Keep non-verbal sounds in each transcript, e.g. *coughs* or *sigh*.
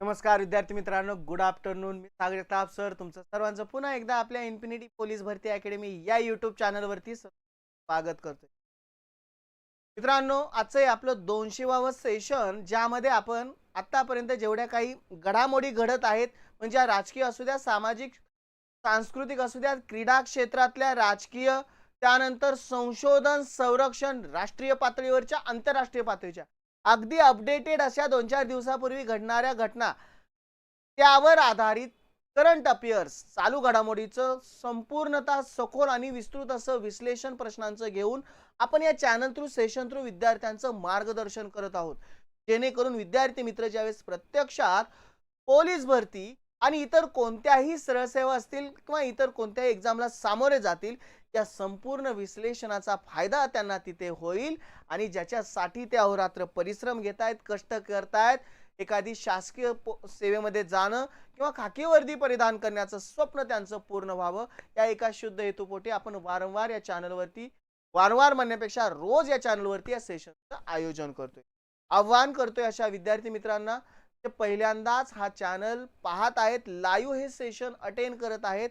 नमस्कार विद्यार्थी मित्रांनो. गुड आफ्टरनून मी सागर ताप सर तुमचं सर्वांचं पुन्हा एकदा आपल्या इन्फिनिटी पोलीस भरती अकॅडमी या यूट्यूब चॅनलवरती स्वागत करतोय. मित्रांनो आजचं हे आपलं दोनशेवावं सेशन ज्यामध्ये आपण आतापर्यंत जेवढ्या काही घडामोडी घडत आहेत म्हणजे राजकीय असू द्या सामाजिक सांस्कृतिक असू द्या क्रीडा क्षेत्रातल्या राजकीय त्यानंतर संशोधन संरक्षण राष्ट्रीय पातळीवरच्या आंतरराष्ट्रीय पातळीच्या अगदी अपडेटेड अशा दोन चार दिवसापूर्वी घडणाऱ्या घटना. त्यावर आधारित करंट अफेअर्स चालू घडामोडीचं संपूर्णतः सखोल आणि विस्तृत असं विश्लेषण प्रश्नांचं घेऊन आपण या चॅनल थ्रू सेशन थ्रू विद्यार्थ्यांचं मार्गदर्शन करत आहोत. जेणेकरून विद्यार्थी मित्र ज्यावेळेस प्रत्यक्षात पोलीस भरती आणि इतर कोणत्याही सरळसेवा असतील किंवा इतर कोणत्याही एक्झामला सामोरे जातील त्या संपूर्ण विश्लेषणाचा फायदा त्यांना तिथे होईल आणि ज्याच्यासाठी ते अहोरात्र परिश्रम घेत आहेत कष्ट करतायत एखादी शासकीय सेवेमध्ये जाणं किंवा खाकी वर्दी परिधान करण्याचं स्वप्न त्यांचं पूर्ण व्हावं या एका शुद्ध हेतूपोटी आपण वारंवार या चॅनलवरती वारंवार म्हणण्यापेक्षा रोज या चॅनलवरती या सेशनचं आयोजन करतोय. आव्हान करतोय अशा विद्यार्थी मित्रांना ते पहिल्यांदाच हा चॅनल पाहत आहेत लाईव्ह हे सेशन अटेंड करत आहेत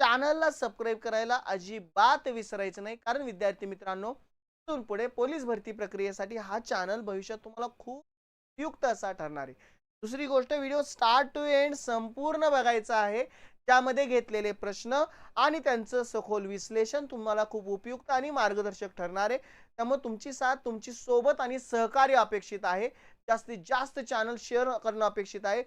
चॅनलला सबस्क्राईब करायला अजिबात विसरायचं नाही. कारण विद्यार्थी मित्रांनो इथून पुढे पोलीस भरती प्रक्रियेसाठी हा चॅनल भविष्यात तुम्हाला खूप उपयुक्त असा ठरणार आहे. दुसरी गोष्ट व्हिडिओ स्टार्ट टू एंड संपूर्ण बघायचा आहे. त्यामध्ये घेतलेले प्रश्न आणि त्यांचं सखोल विश्लेषण तुम्हाला खूप उपयुक्त आणि मार्गदर्शक ठरणार आहे. त्यामुळे तुमची साथ तुमची सोबत आणि सहकार्य अपेक्षित आहे. जास्तीत जास्त चॅनल शेअर करणं अपेक्षित आहे.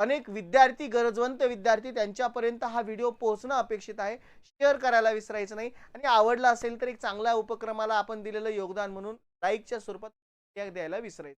अनेक विद्यार्थी गरजवंत विद्यार्थी त्यांच्यापर्यंत हा व्हिडिओ पोहोचणं अपेक्षित आहे. शेअर करायला विसरायचं नाही. आणि आवडला असेल तर एक चांगल्या उपक्रमाला आपण दिलेलं योगदान म्हणून लाईकच्या स्वरूपात द्यायला विसरायचं.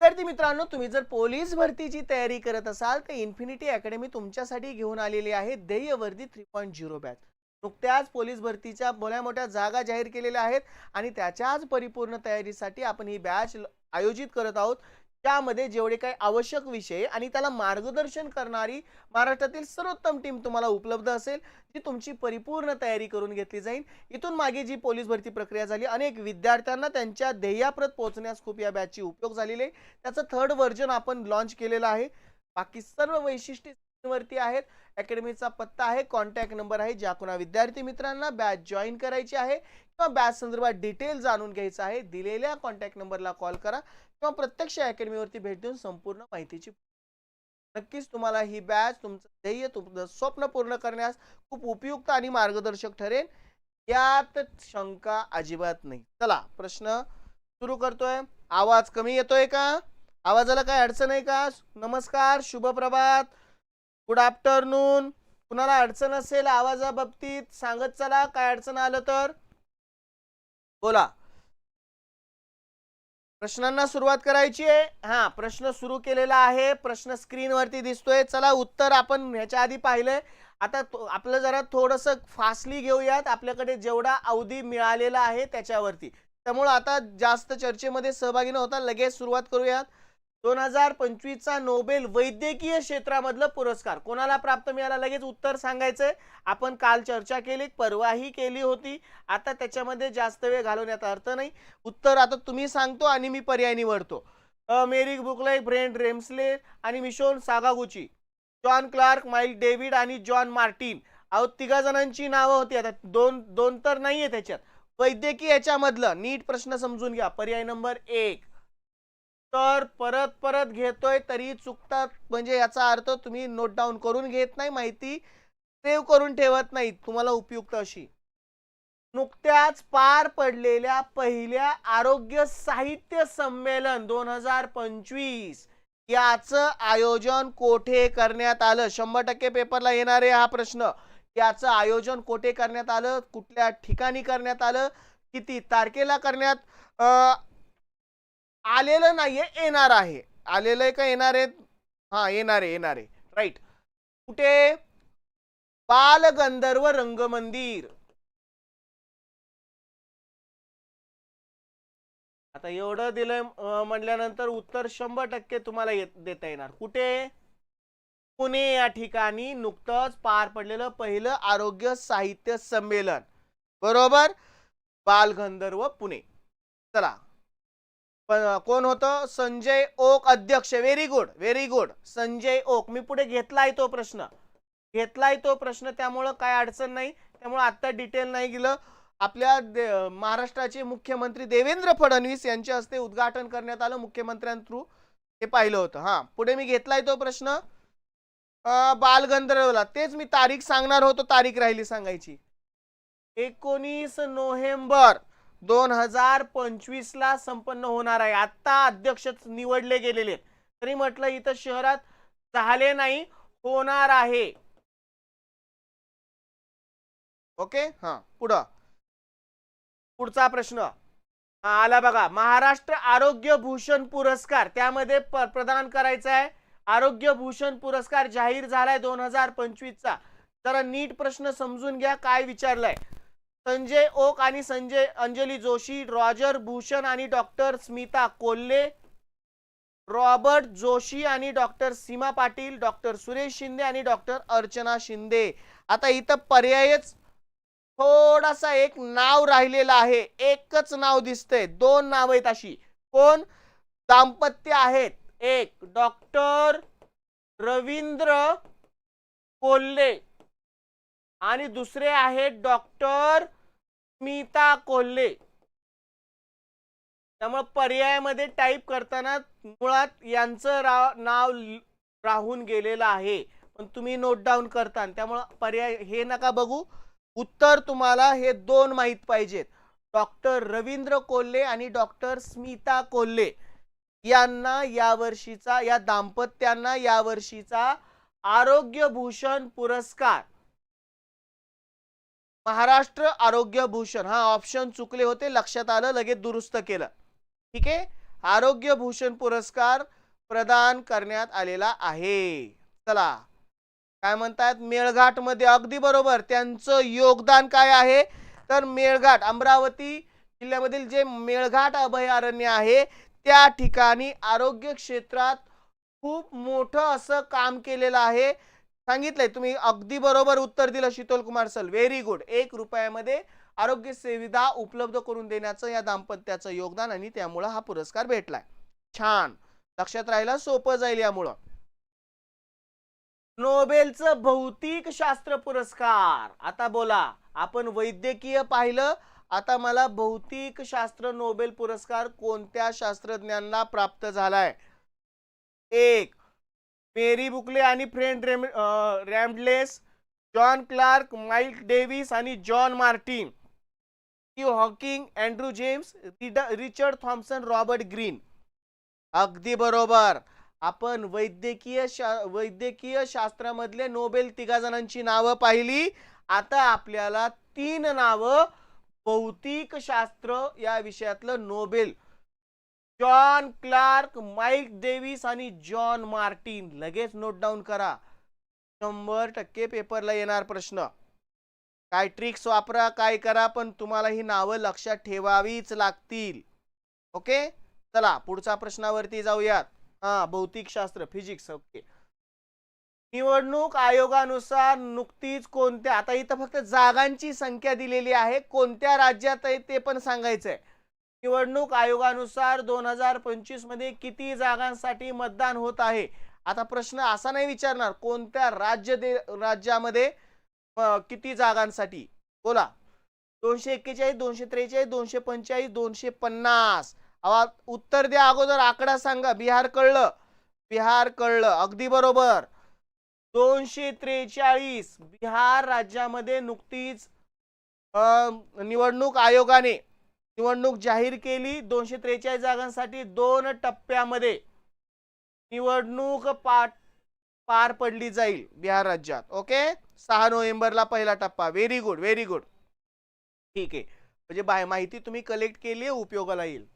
विद्यार्थी मित्रांनो तुम्ही जर पोलीस भरतीची तयारी करत असाल तर इन्फिनिटी अकॅडमी तुमच्यासाठी घेऊन आलेली आहे. ध्येयवर्दी थ्री पॉईंट झिरो बॅच. नुकत्याच पोलीस भरतीच्या मोठ्या मोठ्या जागा जाहीर केलेल्या आहेत. आणि त्याच्याच परिपूर्ण तयारीसाठी आपण ही बॅच आयोजित करत आहोत. त्यामध्ये जेवढे काही आवश्यक विषय आणि त्याला मार्गदर्शन करणारी महाराष्ट्रातील सर्वोत्तम टीम तुम्हाला उपलब्ध असेल जी तुमची परिपूर्ण तयारी करून घेतली जाईल. इथून मागे जी पोलीस भरती प्रक्रिया झाली अनेक विद्यार्थ्यांना त्यांच्या ध्येयाप्रत पोहोचण्यास खूप या बॅचची उपयोग झालेली. आहे त्याचं थर्ड व्हर्जन आपण लॉन्च केलेलं आहे. बाकी सर्व वैशिष्ट्ये वरती आहेत. अकॅडमीचा पत्ता आहे कॉन्टॅक्ट नंबर आहे ज्या कोणा विद्यार्थी मित्रांना बॅच जॉईन करायची आहे. किंवा बॅच संदर्भात डिटेल जाणून घ्यायचं आहे दिलेल्या कॉन्टॅक्ट नंबरला कॉल करा. किंवा प्रत्यक्ष अकॅडमीवरती भेट देऊन संपूर्ण माहितीची नक्कीच तुम्हाला ही बॅच तुमचं ध्येय तुमचं स्वप्न पूर्ण करण्यास खूप उपयुक्त आणि मार्गदर्शक ठरेल. यात शंका अजिबात नाही. चला प्रश्न सुरू करतोय. आवाज कमी येतोय का? आवाजाला काय अडचण आहे का? नमस्कार शुभ प्रभात. गुड आफ्टरनून कुणाला अडचण असेल आवाजाबाबतीत सांगत चला काय अडचण आलं तर? बोला. प्रश्नांना सुरुवात करायची आहे. हा प्रश्न सुरू केलेला आहे. प्रश्न स्क्रीनवरती दिसतोय. चला उत्तर आपण ह्याच्या आधी पाहिलंय. आता तो- आपलं जरा थोडस फास्टली घेऊयात. आपल्याकडे जेवढा अवधी मिळालेला आहे त्याच्यावरती. त्यामुळं आता जास्त चर्चेमध्ये सहभागी न होता लगेच सुरुवात करूयात. दोन हजार पंचवीसचा नोबेल वैद्यकीय क्षेत्रामधलं पुरस्कार. कोणाला प्राप्त मिळाला? लगेच उत्तर सांगायचंय. आपण काल चर्चा केली परवाही केली होती. आता त्याच्यामध्ये जास्त वेळ घालवण्याचा अर्थ नाही. उत्तर आता तुम्ही सांगतो आणि मी पर्याय निवडतो. अ, मेरी बुकले ब्रेंड रेम्सले आणि Shimon Sakaguchi. John Clarke Michel David आणि जॉन मार्टिन. अहो तिघा जणांची नावं होती आता. दोन दोन तर नाही आहे त्याच्यात. वैद्यकीय याच्यामधलं नीट प्रश्न समजून घ्या. पर्याय नंबर एक. तर परत परत घेतोय तरी चुकतात. म्हणजे याचा अर्थ तुम्ही नोट डाऊन करून घेत नाही माहिती सेव्ह करून ठेवत नाही तुम्हाला उपयुक्त अशी. नुकत्याच पार पडलेल्या पहिल्या आरोग्य साहित्य संमेलन दोन हजार पंचवीस याचं आयोजन कोठे करण्यात आलं? शंभर टक्के पेपरला येणारे हा प्रश्न. याचं आयोजन कोठे करण्यात आलं? कुठल्या ठिकाणी करण्यात आलं? किती तारखेला करण्यात आलेलं नाहीये येणार आहे. आलेलं आहे का येणार आहे? हा येणार आहे येणार आहे. राईट कुठे? बालगंधर्व रंगमंदिर. आता एवढं दिलंय म्हणल्यानंतर म्हटल्यानंतर उत्तर शंभर टक्के तुम्हाला देता येणार. कुठे? पुणे या ठिकाणी नुकतंच पार पडलेलं पहिलं आरोग्य साहित्य संमेलन. बरोबर? बालगंधर्व पुणे. चला. कोण होतं? संजय ओक अध्यक्ष. Very good very good Sanjay Oak. मी पुढे घेतलाय तो प्रश्न. घेतलाय तो प्रश्न त्यामुळं काय अडचण नाही. त्यामुळं आत्ता डिटेल नाही गेलं. आपल्या दे- महाराष्ट्राचे मुख्यमंत्री देवेंद्र फडणवीस यांच्या हस्ते उद्घाटन करण्यात आलं मुख्यमंत्र्यां थ्रू. हे पाहिलं होतं. हां पुढे मी घेतलाय तो प्रश्न. बालगंधर्वला. तेच मी तारीख सांगणार होतो तारीख राहिली सांगायची. एकोणीस नोव्हेंबर. दोन हजार पंचवीस ला संपन्न होणार आहे. आता अध्यक्ष निवडले गेलेले तरी म्हटलं इथं शहरात झाले नाही होणार आहे. ओके? हा पुढं. पुढचा प्रश्न. हा, आला बघा. महाराष्ट्र आरोग्य भूषण पुरस्कार. त्यामध्ये प्रदान करायचा आहे. आरोग्य भूषण पुरस्कार जाहीर झालाय दोन हजार पंचवीस चा जरा नीट प्रश्न समजून घ्या काय विचारलाय. संजय ओक आणि संजय अंजली जोशी रॉजर भूषण आणि डॉक्टर स्मिता कोल्हे रॉबर्ट जोशी आणि डॉक्टर सीमा पाटील डॉक्टर सुरेश शिंदे आणि डॉक्टर अर्चना शिंदे. आता इथं पर्यायच थोडासा एक नाव राहिलेलं आहे. एकच नाव दिसतंय. दोन नाव आहेत अशी. कोण? दाम्पत्य आहेत. एक डॉक्टर रवींद्र कोल्हे. आणि दुसरे आहेत डॉक्टर स्मिता कोल्हे. त्यामुळे पर्यायामध्ये टाईप करताना मुळात यांचं रा नाव राहून गेलेलं आहे. पण तुम्ही नोट डाऊन करता त्यामुळं पर्याय हे नका बघू. उत्तर तुम्हाला हे दोन माहीत पाहिजेत. डॉक्टर रवींद्र कोल्हे आणि डॉक्टर स्मिता कोल्हे. यांना यावर्षीचा या दाम्पत्यांना यावर्षीचा आरोग्यभूषण पुरस्कार. महाराष्ट्र आरोग्य भूषण. हा ऑप्शन चुकले होते लक्षात आलं लगेच दुरुस्त केलं. ठीक आहे? आरोग्य भूषण पुरस्कार प्रदान करण्यात आलेला आहे. चला. काय म्हणतात? मेळघाटमध्ये अगदी बरोबर. त्यांचं योगदान काय आहे? तर मेळघाट अमरावती जिल्ह्यामधील जे मेळघाट अभयारण्य आहे त्या ठिकाणी आरोग्य क्षेत्रात खूप मोठं असं काम केलेलं आहे. सांगितलंय तुम्ही अगदी बरोबर उत्तर दिलं शीतल कुमार सल. व्हेरी गुड एक रुपयामध्ये आरोग्य सुविधा उपलब्ध करून देण्याचं या दाम्पत्याचं योगदान आणि त्यामुळं हा पुरस्कार भेटलाय. छान. लक्षात राहायला सोपं जाईल यामुळं. नोबेलचं भौतिक शास्त्र पुरस्कार. आता बोला आपण वैद्यकीय पाहिलं आता मला भौतिक शास्त्र नोबेल पुरस्कार कोणत्या शास्त्रज्ञांना प्राप्त झालाय? एक मेरी बुकले आणि फ्रेंड रेम रॅमलेस जॉन क्लार्क माइक डेव्हिस आणि John Martin. Steve Hawking Andrew James Richard Thomson Robert Green. अगदी बरोबर. आपण वैद्यकीय शा वैद्यकीय शास्त्रामधले नोबेल तिघा जणांची नावं पाहिली. आता आपल्याला तीन नावं भौतिक शास्त्र या विषयातलं Nobel John Clarke Mike Davis आणि जॉन मार्टिन. लगेच नोट डाऊन करा. शंभर टक्के पेपरला येणार प्रश्न. काय ट्रिक्स वापरा काय करा पण तुम्हाला ही नावं लक्षात ठेवावीच लागतील. ओके? चला पुढच्या प्रश्नावरती जाऊयात. हा भौतिकशास्त्र फिजिक्स. ओके. निवडणूक आयोगानुसार नुकतीच कोणत्या आता इथं फक्त जागांची संख्या दिलेली आहे. कोणत्या राज्यात आहे ते पण सांगायचंय. निवडणूक आयोगानुसार दोन हजार पंचवीसमध्ये किती जागांसाठी मतदान होत आहे? आता प्रश्न असा नाही विचारणार कोणत्या राज्य दे राज्यामध्ये किती जागांसाठी? बोला. दोनशे एक्केचाळीस दोनशे त्रेचाळीस दोनशे पंचेचाळीस दोनशे पन्नास. उत्तर द्या अगोदर आकडा सांगा. बिहार कळलं. बिहार कळलं. अगदी बरोबर. दोनशे त्रेचाळीस बिहार राज्यामध्ये नुकतीच निवडणूक आयोगाने निवडणूक जाहीर केली दोनशे त्रेचाळीस जागांसाठी दोन टप्प्यामध्ये. निवडणूक पार पार पडली जाईल बिहार राज्यात. ओके? सहा नोव्हेंबरला पहिला टप्पा. व्हेरी गुड व्हेरी गुड ठीक आहे. म्हणजे बाय माहिती तुम्ही कलेक्ट केली आहे उपयोगाला येईल.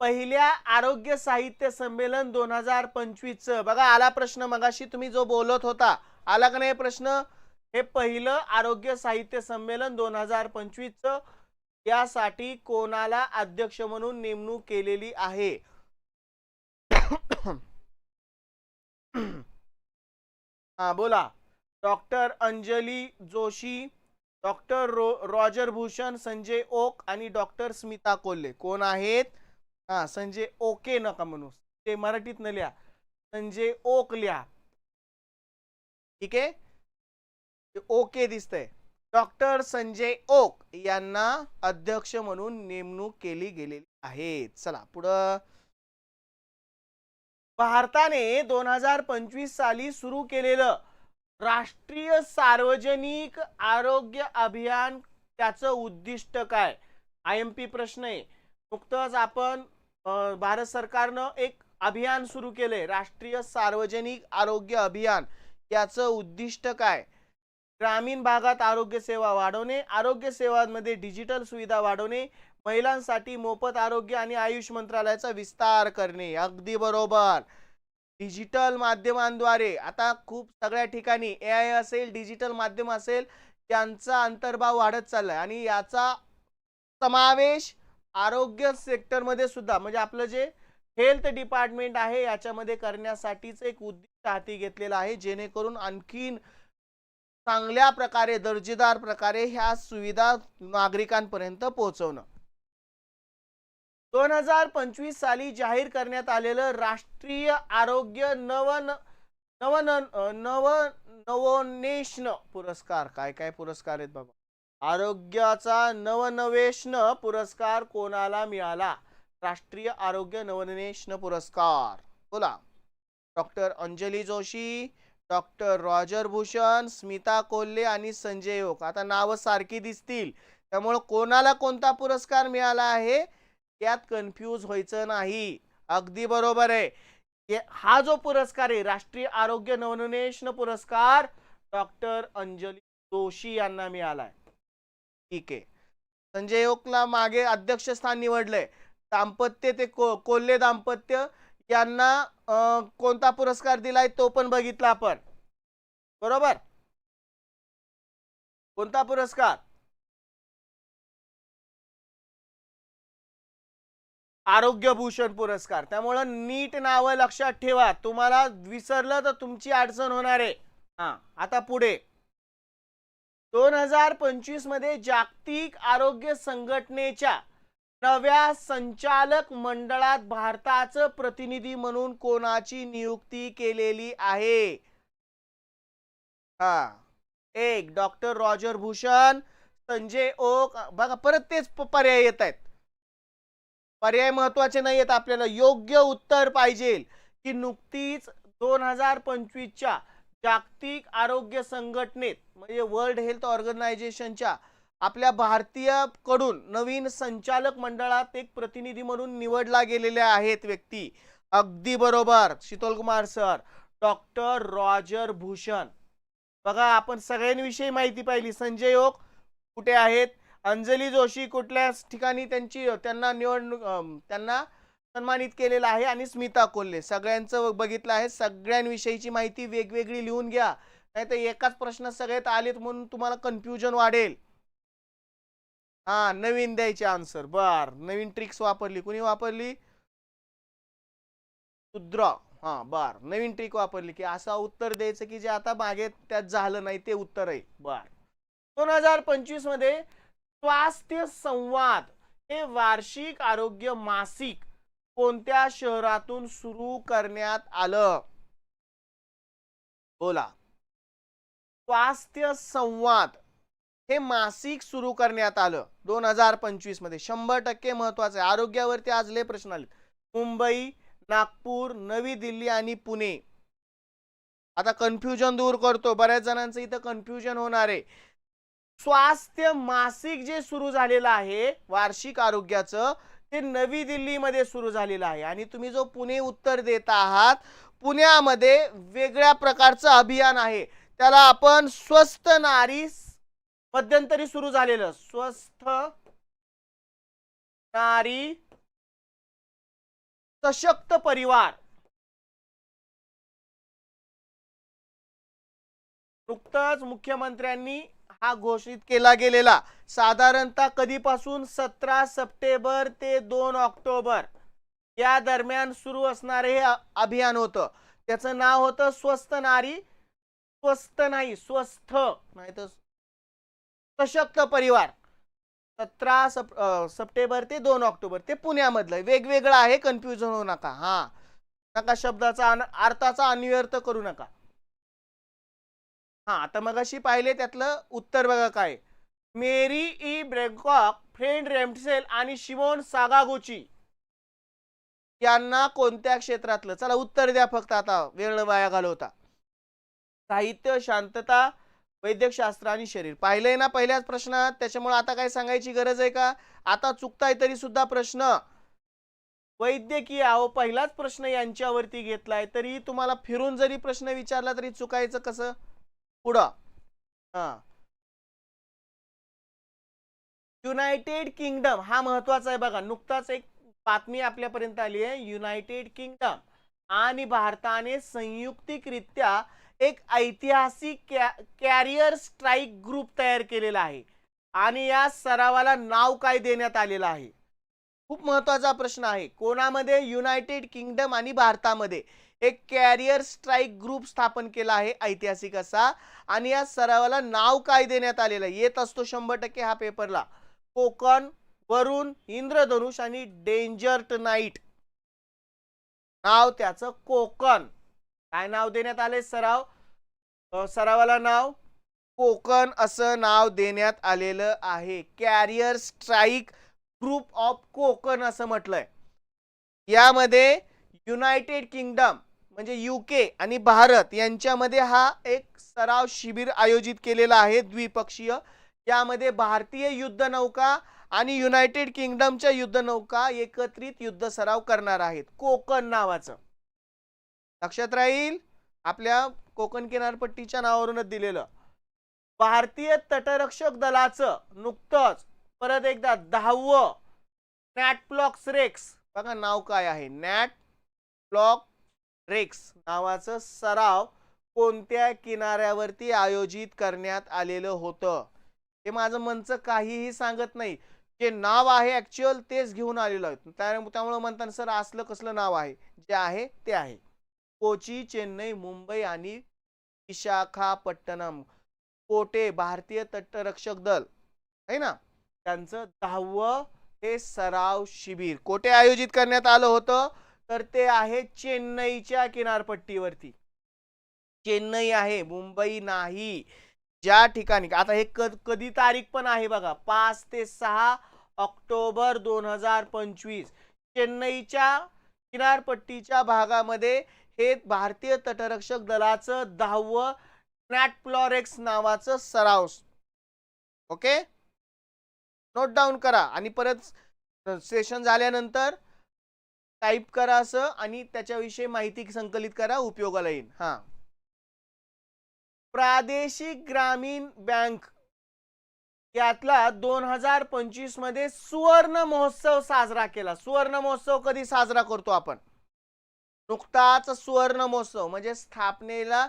पहिल्या आरोग्य साहित्य संमेलन दोन हजार पंचवीस बघा आला प्रश्न मगाशी तुम्ही जो बोलत होता. आला का नाही प्रश्न? हे पहिलं आरोग्य साहित्य संमेलन दोन हजार पंचवीस यासाठी कोणाला अध्यक्ष म्हणून नेमणूक केलेली आहे? *coughs* हा बोला. डॉक्टर अंजली जोशी डॉक्टर रो रॉजर भूषण संजय ओक आणि डॉक्टर स्मिता कोल्हे. कोण आहेत? हा संजय ओके नका म्हणू. ते मराठीत न लिहा. संजय ओक लिहा. ठीक आहे? ओके दिसतंय. डॉक्टर संजय ओक यांना अध्यक्ष म्हणून नेमणूक केली गेलेली आहे. चला पुढं. भारताने दोन हजार पंचवीस साली सुरू केलेलं राष्ट्रीय सार्वजनिक आरोग्य अभियान त्याचं उद्दिष्ट काय? आय एम पी प्रश्न आहे. नुकतंच आपण भारत सरकारनं एक अभियान सुरू केलंय राष्ट्रीय सार्वजनिक आरोग्य अभियान. याचं उद्दिष्ट काय? ग्रामीण भागात आरोग्य सेवा वाढवणे आरोग्य सेवांमध्ये डिजिटल सुविधा वाढवणे महिलांसाठी मोफत आरोग्य आणि आयुष मंत्रालयाचा विस्तार करणे. अगदी बरोबर. डिजिटल माध्यमांद्वारे आता खूप सगळ्या ठिकाणी ए आय असेल डिजिटल माध्यम असेल यांचा अंतर्भाव वाढत चालला आहे आणि याचा समावेश आरोग्य सेक्टरमध्ये सुद्धा म्हणजे आपलं जे हेल्थ डिपार्टमेंट आहे याच्यामध्ये करण्यासाठीच एक उद्दिष्ट हाती घेतलेलं आहे जेणेकरून आणखीन चांगल्या प्रकारे दर्जेदार प्रकारे ह्या सुविधा नागरिकांपर्यंत पोहोचवणं. दोन हजार पंचवीस साली जाहीर करण्यात आलेलं राष्ट्रीय आरोग्य नवन नवन नव नवोन्वेषण पुरस्कार. काय काय पुरस्कार आहेत बाबा? आरोग्याचा नवनवेषण पुरस्कार कोणाला मिळाला? राष्ट्रीय आरोग्य नवनवेषण पुरस्कार. बोला. Doctor Anjali Joshi doctor Roger Bhushan Smita Kolhe आणि संजय ओक. आता नावं सारखी दिसतील त्यामुळं कोणाला कोणता पुरस्कार मिळाला आहे? यात कन्फ्यूज व्हायचं नाही. अगदी बरोबर आहे. हा जो पुरस्कार आहे राष्ट्रीय आरोग्य नवनवेषण पुरस्कार डॉक्टर अंजली जोशी यांना मिळालाय. ठीक आहे. संजय ओकला मागे अध्यक्षस्थान निवडलंय. दाम्पत्य ते को कोल्हे दाम्पत्य यांना कोणता पुरस्कार दिलाय तो पण बघितला आपण. बरोबर? कोणता पुरस्कार? आरोग्य भूषण पुरस्कार. त्यामुळं नीट नावं लक्षात ठेवा. तुम्हाला विसरलं तर तुमची अडचण होणार आहे. हा आता पुढे. दोन हजार पंचवीसमध्ये जागतिक आरोग्य संघटनेच्या नव्या संचालक मंडळात भारताचं प्रतिनिधी म्हणून कोणाची नियुक्ती केलेली आहे? हा. एक डॉक्टर रॉजर भूषण संजय ओक बघा परत तेच पर्याय येत आहेत. पर्याय महत्त्वाचे नाही आहेत आपल्याला योग्य उत्तर पाहिजे की नुकतीच दोन हजार पंचवीसच्या जागतिक आरोग्य संघटनेत म्हणजे वर्ल्ड हेल्थ ऑर्गनायझेशनच्या आपल्या भारतीयकडून नवीन संचालक मंडळात एक प्रतिनिधी म्हणून निवडला गेलेल्या आहेत व्यक्ती. अगदी बरोबर Sheetal Kumar sir. Doctor Roger Bhushan. बघा आपण सगळ्यांविषयी माहिती पाहिली. संजय ओक कुठे आहेत? अंजली जोशी कुठल्या ठिकाणी त्यांची त्यांना निवडणूक त्यांना सन्मानित केलेलं आहे आणि स्मिता कोल्हे. सगळ्यांचं बघितलं आहे. सगळ्यांविषयीची माहिती वेगवेगळी लिहून घ्या. नाही तर एकाच प्रश्न सगळ्यात आलेत म्हणून तुम्हाला कन्फ्युजन वाढेल. हा नवीन द्यायचे आन्सर बर. नवीन ट्रिक्स वापरली. कुणी वापरली? शुद्र हा बर. नवीन ट्रिक वापरली की असं उत्तर द्यायचं की जे आता मागे त्यात झालं नाही ते उत्तर आहे. बर. दोन हजार पंचवीसमध्ये स्वास्थ्य संवाद हे वार्षिक आरोग्य मासिक कोणत्या शहरातून सुरू करण्यात आलं? बोला. स्वास्थ्य संवाद हे मासिक सुरू करण्यात आलं. दोन हजार पंचवीसमध्ये. शंभर टक्के महत्वाचं आहे. आरोग्यावरती आज लय प्रश्न आले मुंबई नागपूर नवी दिल्ली आणि पुणे. आता कन्फ्युजन दूर करतो. बऱ्याच जणांचं इथं कन्फ्युजन होणार आहे. स्वास्थ्य मासिक जे सुरू झालेलं आहे वार्षिक आरोग्याचं ते नवी दिल्लीमध्ये सुरू झालेलं आहे. आणि तुम्ही जो पुणे उत्तर देत आहात पुण्यामध्ये वेगळ्या प्रकारचं अभियान आहे. त्याला आपण स्वस्त नारी मध्यंतरी सुरू झालेलं. स्वस्थ नारी सशक्त परिवार. नुकताच मुख्यमंत्र्यांनी हा घोषित केला गेलेला. साधारणतः कधीपासून? सतरा सप्टेंबर ते दोन ऑक्टोबर. या दरम्यान सुरू असणारे हे अभियान होतं. त्याचं नाव होतं स्वस्थ नारी स्वस्थ नाही स्वस्थ. नाही तर सशक्त परिवार. सतरा सप सप्टेंबर ते दोन ऑक्टोबर ते पुण्यामधलं. वेगवेगळं आहे कन्फ्युजन होऊ नका. हां. नका शब्दाचा अन- अर्थाचा अन्व्यर्थ करू नका. हां आता मगाशी पाहिले त्यातलं उत्तर बघा काय. मेरी ई ब्रेकॉक फ्रेंड रेमसेल आणि शिमोन सागागोची. यांना कोणत्या क्षेत्रातलं? चला उत्तर द्या फक्त आता. वेळ वाया घालवता. साहित्य शांतता वैद्यकशास्त्र आणि शरीर. पाहिलंय ना पहिल्याच प्रश्नात त्याच्यामुळे आता काय सांगायची गरज आहे का? आता चुकताय तरी सुद्धा प्रश्न. वैद्यकीय अहो पहिलाच प्रश्न यांच्यावरती घेतलाय तरी तुम्हाला फिरून जरी प्रश्न विचारला तरी चुकायचं कसं? पुढं. हा. युनायटेड किंगडम हा महत्त्वाचा आहे बघा. नुकताच एक बातमी आपल्यापर्यंत आली आहे. युनायटेड किंगडम आणि भारताने संयुक्तिकरित्या एक ऐतिहासिक कॅ कॅरियर स्ट्राईक ग्रुप तयार केलेला आहे. आणि या सरावाला नाव काय देण्यात आलेलं आहे? खूप महत्त्वाचा प्रश्न आहे. कोणामध्ये? युनायटेड किंगडम आणि भारतामध्ये एक कॅरियर स्ट्राईक ग्रुप स्थापन केला आहे ऐतिहासिक असा. आणि या सरावाला नाव काय देण्यात आलेलं आहे? येत असतो शंभर टक्के हा पेपरला. कोकण वरुण इंद्रधनुष आणि डेंजर्ट नाईट. नाव त्याचं कोकण. काय नाव देण्यात आले सराव? सरावाला नाव? कोकण असं नाव देण्यात आलेलं आहे. Carrier strike group of Konkan असं म्हटलंय. यामध्ये युनायटेड किंगडम म्हणजे युके आणि भारत यांच्यामध्ये हा एक सराव शिबिर आयोजित केलेला आहे द्विपक्षीय. यामध्ये भारतीय युद्धनौका आणि युनायटेड किंगडमच्या युद्धनौका एकत्रित युद्ध सराव करणार आहेत. कोकण नावाचं. लक्षात राहील आपल्या कोकण किनारपट्टीच्या नावावरूनच दिलेलं. भारतीय तटरक्षक दलाचं नुकतंच परत एकदा दहावं नॅट प्लॉक्स रेक्स. बघा नाव काय आहे? नॅट प्लॉक रेक्स नावाचं सराव कोणत्या किनाऱ्यावरती आयोजित करण्यात आलेलं होतं? हे माझं मनचं काहीही सांगत नाही. जे नाव आहे ॲक्च्युअल तेच घेऊन आलेलं आहे. त्यामुळे म्हणताना सर असलं कसलं नाव आहे? जे आहे ते आहे. कोची चेन्नई मुंबई आणि विशाखापट्टणम कोटे भारतीय तटरक्षक दल. आहे ना? त्यांचं दहावं हे सराव शिबिर कोठे आयोजित करण्यात आलं होतं. तर ते आहे चेन्नईच्या किनारपट्टीवरती. चेन्नई आहे मुंबई नाही. ज्या ठिकाणी आता हे कधी तारीख पण आहे बघा. पाच ते सहा ऑक्टोबर दोन हजार पंचवीस. चेन्नईच्या किनारपट्टीच्या भागामध्ये हे भारतीय तटरक्षक दलाचं दहावं नॅटप्लॉरेक्स नावाचं सराव. ओके? नोट डाऊन करा. आणि परत सेशन झाल्यानंतर टाईप करा असं आणि त्याच्याविषयी माहिती संकलित करा उपयोगाला येईल. हा. प्रादेशिक ग्रामीण बँक. यातला दोन हजार पंचवीसमध्ये सुवर्ण महोत्सव साजरा केला. सुवर्ण महोत्सव कधी साजरा करतो आपण? नुकताच सुवर्ण महोत्सव म्हणजे स्थापनेला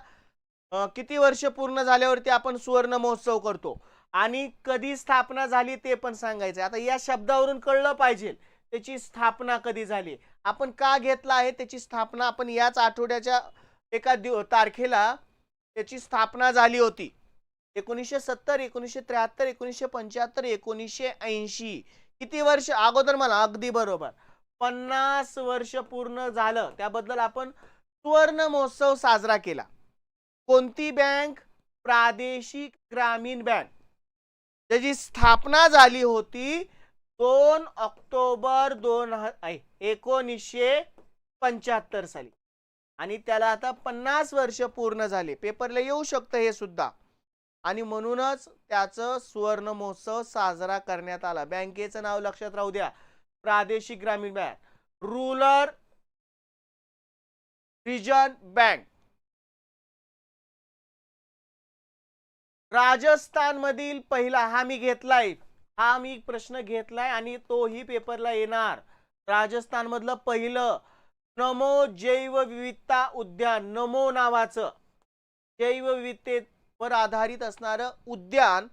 किती वर्ष पूर्ण झाल्यावरती आपण सुवर्ण महोत्सव करतो? आणि कधी स्थापना झाली ते पण सांगायचं आता या शब्दावरून कळलं पाहिजे त्याची स्थापना कधी झाली. आपण का घेतला आहे त्याची स्थापना? आपण याच आठवड्याच्या एका दिव तारखेला त्याची स्थापना झाली होती. एकोणीसशे सत्तर एकोणीसशे त्र्याहत्तर एकोणीसशे पंच्याहत्तर एकोणीसशे ऐंशी. किती वर्ष? अगोदर मला अगदी बरोबर. पन्नास वर्ष पूर्ण झालं. त्याबद्दल आपण सुवर्ण महोत्सव साजरा केला. कोणती बँक? प्रादेशिक ग्रामीण बँक. त्याची स्थापना झाली होती दोन ऑक्टोबर दोन ऐ, एकोणीसशे पंच्याहत्तर साली. आणि त्याला आता पन्नास वर्ष पूर्ण झाले. पेपरला येऊ शकतं हे सुद्धा. आणि म्हणूनच त्याचं सुवर्ण महोत्सव साजरा करण्यात आला. बँकेचं नाव लक्षात राहू द्या. प्रादेशिक ग्रामीण bank rural region bank. Rajasthan मधील पहिला हा मी घेतलाय हा मी प्रश्न घेतलाय आणि तोही पेपरला येणार. राजस्थान मधलं पहिलं नमो जैवविविधता उद्यान नमो नावाचं. जैवविविधतेवर आधारित असणारं उद्यान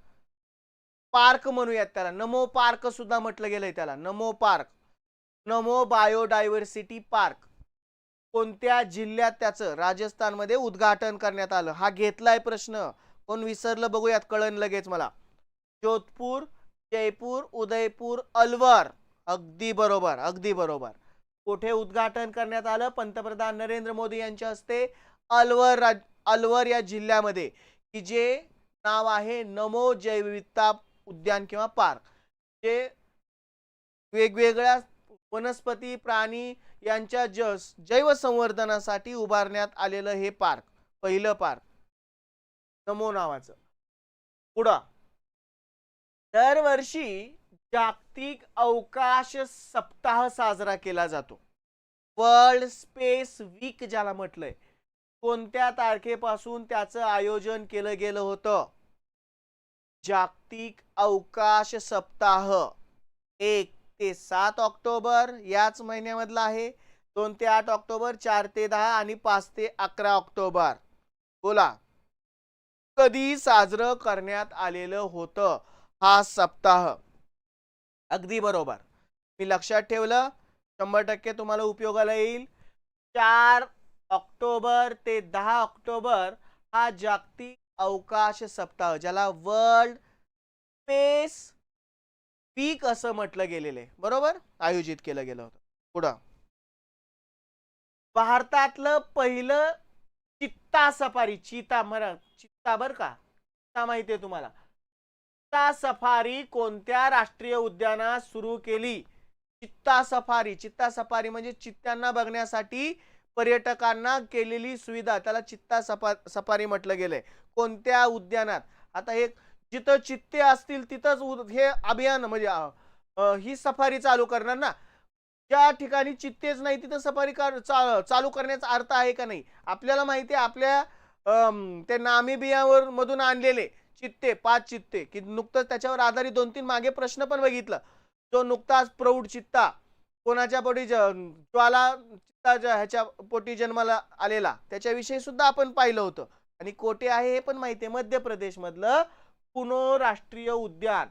पार्क म्हणूयात त्याला. नमो पार्क सुद्धा म्हटलं गेलंय त्याला. Namo park. Namo biodiversity park. कोणत्या जिल्ह्यात त्याचं राजस्थानमध्ये उद्घाटन करण्यात आलं? हा घेतलाय प्रश्न. कोण विसरलं बघूयात कळण लगेच मला. जोधपूर जयपूर उदयपूर अलवर. अगदी बरोबर अगदी बरोबर. कुठे उद्घाटन करण्यात आलं? पंतप्रधान नरेंद्र मोदी यांच्या हस्ते अलवर राज अलवर या जिल्ह्यामध्ये. की जे नाव आहे नमो जैवविविधता उद्यान किंवा पार्क. जे वेगवेगळ्या वनस्पती प्राणी यांच्या ज जैव संवर्धनासाठी उभारण्यात आलेलं हे पार्क पहिलं पार्क. नमो नावाचं. पुढं. दरवर्षी जागतिक अवकाश सप्ताह साजरा केला जातो. वर्ल्ड स्पेस वीक ज्याला म्हटलंय. कोणत्या तारखेपासून त्याचं आयोजन केलं गेलं होतं? जागतिक अवकाश सप्ताह. एक ते सात ऑक्टोबर याच महिन्यामधला आहे. दोन ते आठ ऑक्टोबर चार ते दहा आणि पाच ते अकरा ऑक्टोबर. बोला. कधी साजरं करण्यात आलेलं होतं हा सप्ताह? अगदी बरोबर. मी लक्षात ठेवलं. शंभर टक्के तुम्हाला उपयोगाला येईल. चार ऑक्टोबर ते दहा ऑक्टोबर हा जागतिक अवकाश सप्ताह ज्याला वर्ल्ड स्पेस वीक असं म्हटलं गेलेलं आहे. बरोबर? आयोजित केलं गेलं होतं. पुढं. भारतातलं पहिलं चित्ता सफारी चिता मरा चित्ता बर का? चित्ता माहिती आहे तुम्हाला. चित्ता सफारी कोणत्या राष्ट्रीय उद्यानात सुरू केली? चित्ता सफारी. चित्ता सफारी म्हणजे चित्त्यांना बघण्यासाठी पर्यटकांना केलेली सुविधा त्याला चित्ता सपा सफारी म्हटलं गेलंय. कोणत्या उद्यानात? आता हे जिथं चित्ते असतील तिथंच हे अभियान म्हणजे ही सफारी चालू करणार ना? ज्या ठिकाणी चित्तेच नाही तिथं सफारी कर- चा- चालू करण्याचा अर्थ आहे का नाही? आपल्याला माहिती आहे आपल्या ते नामिबियावर मधून आणलेले चित्ते पाच चित्ते की नुकतंच त्याच्यावर आधारित दोन तीन मागे प्रश्न पण बघितलं. जो नुकताच प्रौढ चित्ता कोणाच्या पोटी ज्वाला ह्याच्या पोटी जन्माला आलेला त्याच्याविषयी सुद्धा आपण पाहिलं होतं. आणि कोठे आहे हे पण माहिती आहे. मध्य प्रदेशमधलं पुनो राष्ट्रीय उद्यान.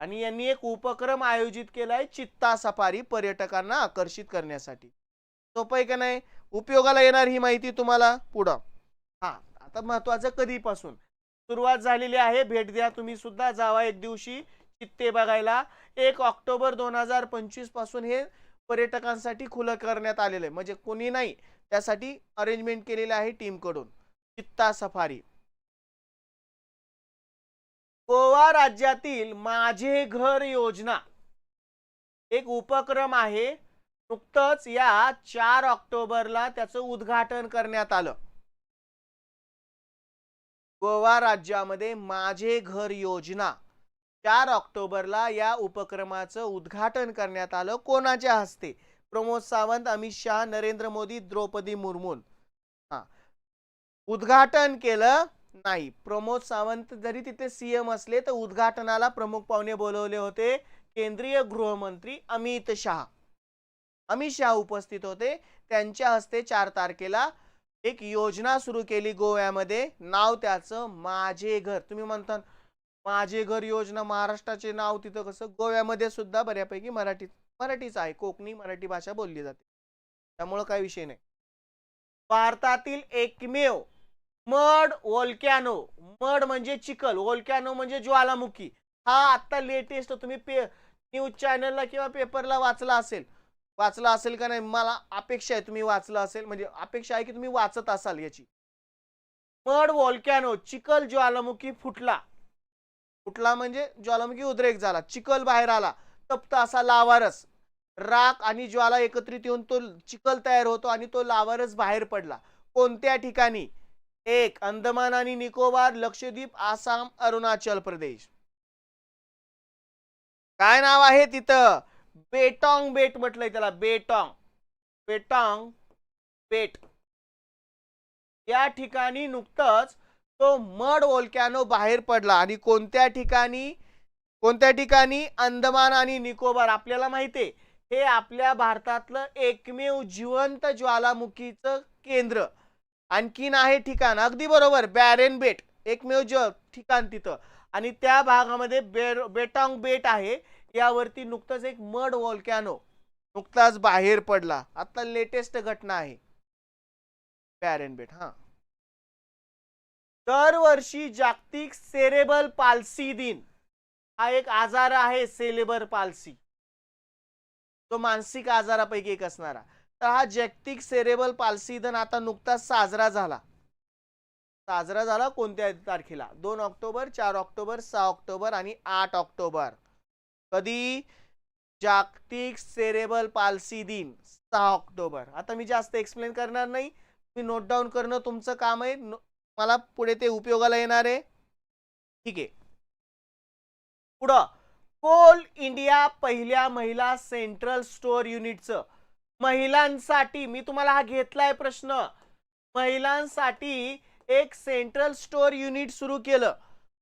आणि यांनी एक उपक्रम आयोजित केलाय चित्ता सफारी पर्यटकांना आकर्षित करण्यासाठी. सोपं आहे का नाही? उपयोगाला येणार ही माहिती तुम्हाला पुढं. हा आता महत्वाचं कधीपासून? सुरुवात झालेली आहे. भेट द्या तुम्ही सुद्धा. जावा एक दिवशी. ते बघायला एक ऑक्टोबर दोन हजार पंचवीसपासून हे पर्यटकांसाठी खुलं करण्यात आलेलं आहे. म्हणजे कोणी नाही त्यासाठी अरेंजमेंट केलेलं आहे टीमकडून. चित्ता सफारी. गोवा राज्यातील माझे घर योजना. एक उपक्रम आहे. नुकतंच या चार ऑक्टोबरला त्याचं उद्घाटन करण्यात आलं. गोवा राज्यामध्ये माझे घर योजना. चार ऑक्टोबरला या उपक्रमाचं उद्घाटन करण्यात आलं कोणाच्या हस्ते? प्रमोद सावंत अमित शहा नरेंद्र मोदी द्रौपदी मुर्मून हा. उद्घाटन केलं नाही. प्रमोद सावंत जरी तिथे सीएम असले तर उद्घाटनाला प्रमुख पाहुणे बोलवले होते केंद्रीय गृहमंत्री अमित शहा. अमित शहा उपस्थित होते. त्यांच्या हस्ते चार तारखेला एक योजना सुरू केली गोव्यामध्ये. नाव त्याचं माझे घर. तुम्ही म्हणता माझे घर योजना महाराष्ट्राचे नाव तिथं कसं गोव्यामध्ये सुद्धा बऱ्यापैकी मराठी मराठीच आहे. कोकणी मराठी भाषा बोलली जाते. त्यामुळं काही विषय नाही. भारतातील एकमेव मड वोल्कॅनो. मड म्हणजे चिखल वोल्कॅनो म्हणजे ज्वालामुखी. हा आता लेटेस्ट तुम्ही पे न्यूज चॅनलला किंवा पेपरला वाचला असेल. वाचला असेल का नाही? मला अपेक्षा आहे तुम्ही वाचला असेल. म्हणजे अपेक्षा आहे की तुम्ही वाचत असाल याची. मड वॉल्कॅनो चिखल ज्वालामुखी फुटला. फुटला म्हणजे ज्वालामुखी उद्रेक झाला चिखल बाहेर आला तप्त असा लावारस. राख आणि ज्वाला एकत्रित येऊन तो चिखल तयार होतो आणि तो लावारस बाहेर पडला. कोणत्या ठिकाणी? एक अंदमान आणि निकोबार लक्षद्वीप आसाम अरुणाचल प्रदेश. काय नाव आहे तिथं? बेटॉंग बेट म्हटलंय त्याला बेटॉंग. बेटॉंग बेट. या ठिकाणी नुकतंच तो मड वोल्कॅनो बाहेर पडला आणि कोणत्या ठिकाणी कोणत्या ठिकाणी? अंदमान आणि निकोबार. आपल्याला माहितीये हे आपल्या भारतातलं एकमेव जिवंत ज्वालामुखीचं केंद्र. आणखीन आहे ठिकाण. अगदी बरोबर. बॅरेन बेट. एकमेव ज ठिकाण तिथं. आणि त्या भागामध्ये बेर बेटांग बेट आहे. यावरती नुकतंच एक मड वॉल्कॅनो नुकताच बाहेर पडला. आता लेटेस्ट घटना आहे. बॅरेन बेट. हां. दरवर्षी जागतिक सेरेबल पाल्सी दिन हा एक आजार आहे सेलेबर पाल्सी. तो मानसिक आजारापैकी एक असणारा. तर हा जागतिक सेरेबल पाल्सी दिन आता नुकताच साजरा झाला. साजरा झाला कोणत्या तारखेला? दोन ऑक्टोबर चार ऑक्टोबर सहा ऑक्टोबर आणि आठ ऑक्टोबर. कधी? जागतिक सेरेबल पाल्सी दिन सहा ऑक्टोबर. आता मी जास्त एक्सप्लेन करणार नाही. मी नोट डाऊन करणं तुमचं काम आहे. मला पुढे ते उपयोगाला येणार आहे. ठीक आहे. पुढं कोल इंडिया पहिल्या महिला सेंट्रल स्टोअर युनिटचं. महिलांसाठी मी तुम्हाला हा घेतलाय प्रश्न. महिलांसाठी एक सेंट्रल स्टोअर युनिट सुरू केलं.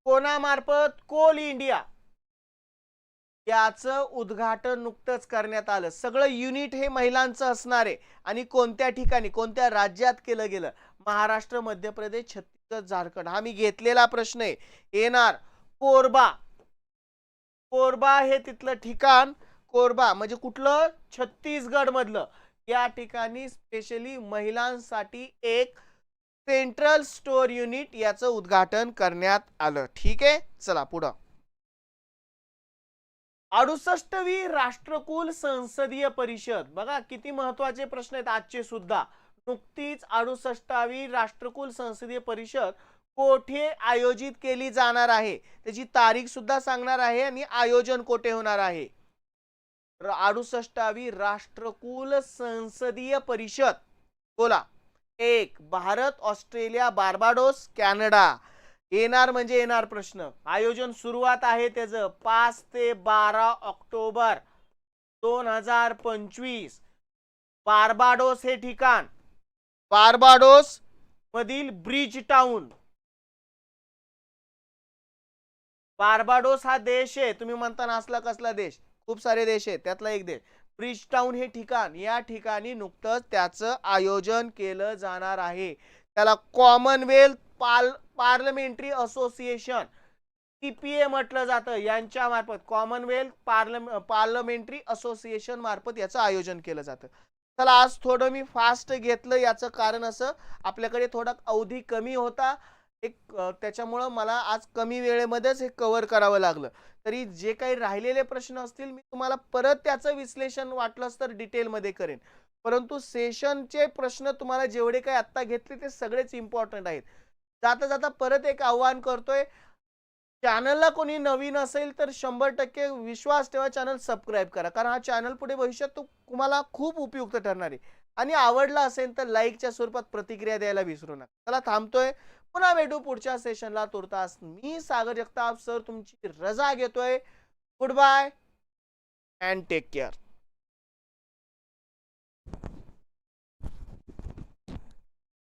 कोणामार्फत? Coal India. याचं उद्घाटन नुकतंच करण्यात आलं. सगळं युनिट हे महिलांचं असणार आहे. आणि कोणत्या ठिकाणी कोणत्या राज्यात केलं गेलं? महाराष्ट्र मध्य प्रदेश छत्तीसगड झारखंड. हा मी घेतलेला प्रश्न आहे. येणार कोरबा. कोरबा हे तिथलं ठिकाण कोरबा. म्हणजे कुठलं? छत्तीसगड मधलं या ठिकाणी स्पेशली महिलांसाठी एक सेंट्रल स्टोर युनिट याचं उद्घाटन करण्यात आलं. ठीक आहे? चला पुढं. अडुसष्टवी राष्ट्रकुल संसदीय परिषद. बघा किती महत्त्वाचे प्रश्न आहेत आजचे सुद्धा. नुकतीच अडुसष्टावी राष्ट्रकुल संसदीय परिषद कोठे आयोजित केली जाणार आहे? त्याची तारीख सुद्धा सांगणार आहे आणि आयोजन कोठे होणार आहे? र- अडुसष्टावी राष्ट्रकुल संसदीय परिषद. बोला. एक भारत ऑस्ट्रेलिया बार्बाडोस कॅनडा. येणार म्हणजे येणार प्रश्न. आयोजन सुरुवात आहे त्याचं पाच ते बारा ऑक्टोबर दोन हजार पंचवीस. बार्बाडोस हे ठिकाण. बार्बाडोस मधील ब्रिज टाउन बार्बाडोस हा देश आहे. तुम्ही म्हणता नासला कसला देश? खूप सारे देश आहेत. त्यातला एक देश. ब्रिज टाउन हे ठिकाण या ठिकाणी नुकतंच त्याचं आयोजन केलं जाणार आहे. त्याला कॉमनवेल्थ पाल पार्लमेंटरी असोसिएशन सीपीए म्हटलं जातं. यांच्या मार्फत कॉमनवेल्थ पार्लम पार्लमेंटरी असोसिएशन मार्फत याचं आयोजन केलं जातं. चला आज थोडं मी फास्ट घेतलं. याचं कारण असं आपल्याकडे थोडा अवधी कमी होता. एक त्याच्यामुळं मला आज कमी वेळेमध्येच हे कव्हर करावं लागलं. तरी जे काही राहिलेले प्रश्न असतील मी तुम्हाला परत त्याचं विश्लेषण वाटलंच तर डिटेलमध्ये करेन. परंतु सेशनचे प्रश्न तुम्हाला जेवढे काही आत्ता घेतले ते सगळेच इम्पॉर्टंट आहेत. जाता जाता परत एक आव्हान करतोय. चॅनलला कोणी नवीन असेल तर शंभर टक्के विश्वास ठेवा चॅनल सबस्क्राईब करा. कारण हा चॅनल पुढे भविष्यात तो तुम्हाला खूप उपयुक्त ठरणार आहे. आणि आवडला असेल तर लाईकच्या स्वरूपात प्रतिक्रिया द्यायला विसरू नका. चला थांबतोय. पुन्हा भेटू पुढच्या सेशनला. तुर्तास मी सागर जगताप सर तुमची रजा घेतोय. Goodbye and take care